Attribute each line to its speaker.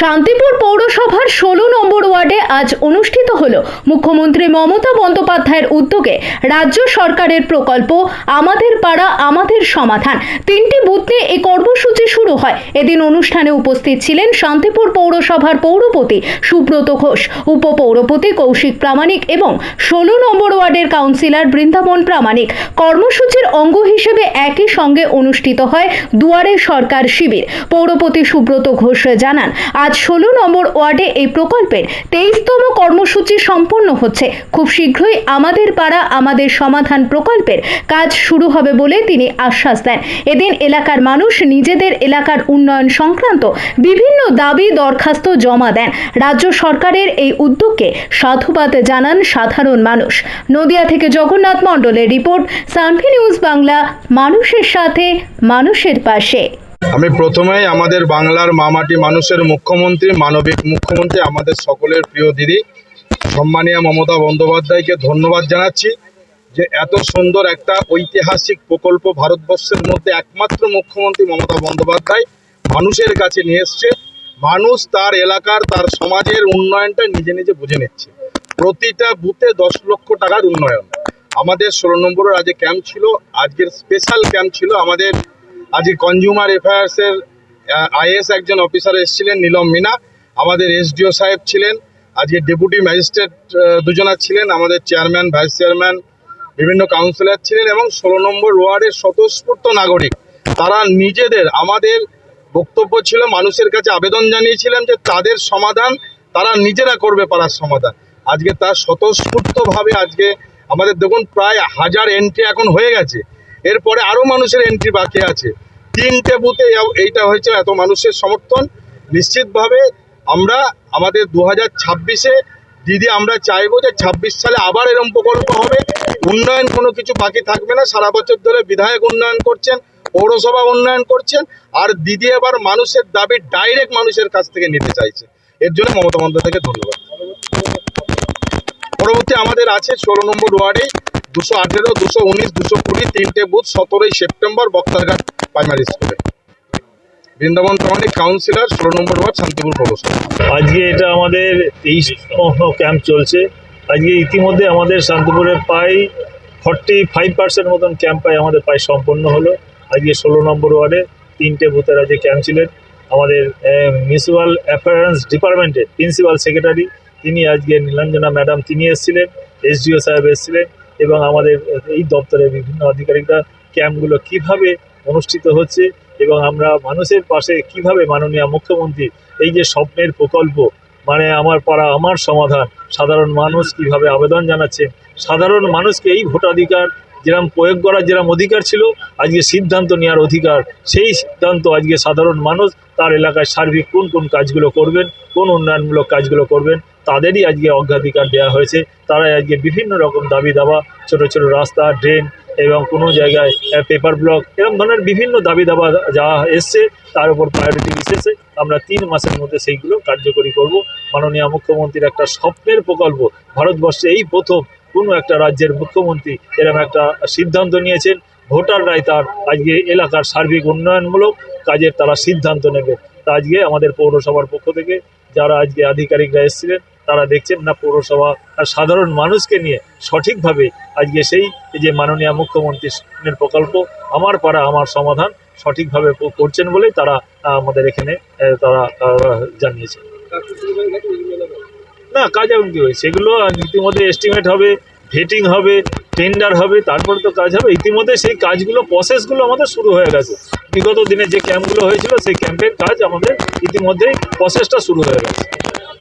Speaker 1: শান্তিপুর পৌরসভার ষোলো নম্বর ওয়ার্ডে আজ অনুষ্ঠিত হল মুখ্যমন্ত্রী মমতা বন্দ্যোপাধ্যায়ের উদ্যোগে রাজ্য সরকারের প্রকল্প আমাদের পাড়া, আমাদের সমাধান। তিনটি বুথ এই কর্মসূচি শুরু হয়। এদিন অনুষ্ঠানে উপস্থিত ছিলেন শান্তিপুর পৌরসভার পৌরপতি সুব্রত ঘোষ, উপপৌরপতি কৌশিক প্রামাণিক এবং ষোলো নম্বর ওয়ার্ডের কাউন্সিলর বৃন্দাবন প্রামাণিক। কর্মসূচির অঙ্গ হিসেবে একই সঙ্গে অনুষ্ঠিত হয় দুয়ারে সরকার শিবির। পৌরপতি সুব্রত ঘোষ জানান আজ ষোলো নম্বর ওয়ার্ডে এই প্রকল্পের তেইশতম কর্মসূচি সম্পন্ন হচ্ছে। খুব শীঘ্রই আমাদের পাড়া আমাদের সমাধান প্রকল্পের কাজ শুরু হবে বলে তিনি আশ্বাস দেন। এদিন এলাকার মানুষ নিজেদের এলাকার উন্নয়ন সংক্রান্ত বিভিন্ন দাবি দরখাস্ত জমা দেন। রাজ্য সরকারের এই উদ্যোগকে সাধুবাদ জানান সাধারণ মানুষ। নদিয়া থেকে জগন্নাথ মণ্ডলের রিপোর্ট, সানভি নিউজ বাংলা, মানুষের সাথে, মানুষের পাশে।
Speaker 2: আমি প্রথমেই আমাদের বাংলার মামাটি মানুষের মুখ্যমন্ত্রী, মানবিক মুখ্যমন্ত্রী, আমাদের সকলের প্রিয় দিদি, সম্মানীয় মমতা বন্দ্যোপাধ্যায়কে ধন্যবাদ জানাচ্ছি যে এত সুন্দর একটা ঐতিহাসিক প্রকল্প ভারতবর্ষের মধ্যে একমাত্র মুখ্যমন্ত্রী মমতা বন্দ্যোপাধ্যায় মানুষের কাছে নিয়ে এসছে। মানুষ তার এলাকার, তার সমাজের উন্নয়নটা নিজে নিজে বুঝে নিচ্ছে। প্রতিটা বুথে দশ লক্ষ টাকার উন্নয়ন। আমাদের ষোলো নম্বরের আজকে ক্যাম্প ছিল, আজকের স্পেশাল ক্যাম্প ছিল আমাদের আজকে কনজিউমার অ্যাফেয়ার্সের আইএস একজন অফিসার এসেছিলেন, নীলম মিনা। আমাদের এসডিও সাহেব ছিলেন। আজকে ডেপুটি ম্যাজিস্ট্রেট দুজনা ছিলেন। আমাদের চেয়ারম্যান ভাইস চেয়ারম্যান বিভিন্ন কাউন্সিলর ছিলেন এবং ষোলো নম্বর ওয়ার্ডের স্বতঃস্ফূর্ত নাগরিক। তারা নিজেদের, আমাদের বক্তব্য ছিল, মানুষের কাছে আবেদন জানিয়েছিলাম যে তাদের সমাধান তারা নিজেরা করবে পাড়ার সমাধান। আজকে তার স্বতঃস্ফূর্তভাবে আজকে আমাদের দেখুন, প্রায় হাজার এন্ট্রি এখন হয়ে গেছে। এরপরে আরও মানুষের এন্ট্রি বাকি আছে। তিনটে বুথে এইটা হয়েছে এত মানুষের সমর্থন। নিশ্চিতভাবে আমরা আমাদের দু হাজার ছাব্বিশে দিদি আমরা চাইব যে ছাব্বিশ সালে আবার এরম প্রকল্প হবে। উন্নয়ন কোনো কিছু বাকি থাকবে না। সারা বছর ধরে বিধায়ক উন্নয়ন করছেন, পৌরসভা উন্নয়ন করছেন। আর দিদি এবার মানুষের দাবি ডাইরেক্ট মানুষের কাছ থেকে নিতে চাইছে। এর জন্য মমতা বন্দ্যোপাধ্যায়কে ধন্যবাদ। পরবর্তী আমাদের আছে ষোলো নম্বর ওয়ার্ডে দুশো আঠেরো, দুশো উনিশ, দুশো কুড়ি, তিনটে বুথ, সতেরোই সেপ্টেম্বর বক্তারঘাট প্রাইমারি স্কুলে বৃন্দাবন প্রামাণিক কাউন্সিলর ষোলো নম্বর ওয়ার্ড, শান্তিপুর পৌরসভা
Speaker 3: আজকে এটা আমাদের তেইশতম ক্যাম্প চলছে। আজকে ইতিমধ্যে আমাদের শান্তিপুরে প্রায় ফর্টি ফাইভ পার্সেন্ট মতন ক্যাম্প প্রায় আমাদের প্রায় সম্পন্ন হলো। আজকে ষোলো নম্বর ওয়ার্ডে তিনটে বুথের আজকে ক্যাম্প ছিলেন আমাদের মিউনিসিপ্যাল অ্যাফেয়ার্স ডিপার্টমেন্টের প্রিন্সিপাল সেক্রেটারি তিনি আজকে নীলাঞ্জনা ম্যাডাম তিনি এসেছিলেন, এসডিও সাহেব এসেছিলেন। এবং আমাদের, এই দপ্তরের বিভিন্ন আধিকারিকরা ক্যাম্পগুলো কীভাবে অনুষ্ঠিত হচ্ছে এবং আমরা মানুষের পাশে কীভাবে মাননীয় মুখ্যমন্ত্রী এই যে স্বপ্নের প্রকল্প মানে আমার পাড়া, আমার সমাধান, সাধারণ মানুষ কীভাবে আবেদন জানাচ্ছে, সাধারণ মানুষকে এই ভোটাধিকার যেরকম প্রয়োগ করার যেরকম অধিকার ছিল, আজকে সিদ্ধান্ত নেওয়ার অধিকার, সেই সিদ্ধান্ত আজকে সাধারণ মানুষ তার এলাকায় সার্বিক কোন কোন কাজগুলো করবেন, কোন উন্নয়নমূলক কাজগুলো করবেন তাদেরই আজকে অগ্রাধিকার দেওয়া হয়েছে। তারাই আজকে বিভিন্ন রকম দাবি দাবা, ছোট ছোট রাস্তা, ড্রেন এবং কোনো জায়গায় পেপার ব্লক এরকম ধরনের বিভিন্ন দাবি দাবা যা এসছে, তার উপর প্রায়োরিটি বিশেষে আমরা তিন মাসের মধ্যে সেইগুলো কার্যকরী করব। মাননীয় মুখ্যমন্ত্রীর একটা স্বপ্নের প্রকল্প। ভারতবর্ষে এই প্রথম কোনো একটা রাজ্যের মুখ্যমন্ত্রী এরকম একটা সিদ্ধান্ত নিয়েছেন। ভোটাররাই তার আজকে এলাকার সার্বিক উন্নয়নমূলক কাজের তারা সিদ্ধান্ত নেবে। তা আজকে আমাদের পৌরসভার পক্ষ থেকে যারা আজকে আধিকারিকরা এসেছিলেন তারা দেখছেন না পৌরসভা, আর সাধারণ মানুষকে নিয়ে সঠিকভাবে আজকে সেই যে মাননীয় মুখ্যমন্ত্রীর প্রকল্প, আমার পাড়া আমার সমাধান সঠিকভাবে করছেন বলেই তারা আমাদের এখানে তারা জানিয়েছে না কাজ এখন কি হয়েছে। সেগুলো ইতিমধ্যে এস্টিমেট হবে ভেটিং হবে টেন্ডার হবে, তারপরে তো কাজ হবে। ইতিমধ্যে সেই কাজগুলো প্রসেসগুলো আমাদের শুরু হয়ে গেছে। বিগত দিনে যে ক্যাম্পগুলো হয়েছিল, সেই ক্যাম্পের কাজ আমাদের ইতিমধ্যেই প্রসেসটা শুরু হয়ে গেছে।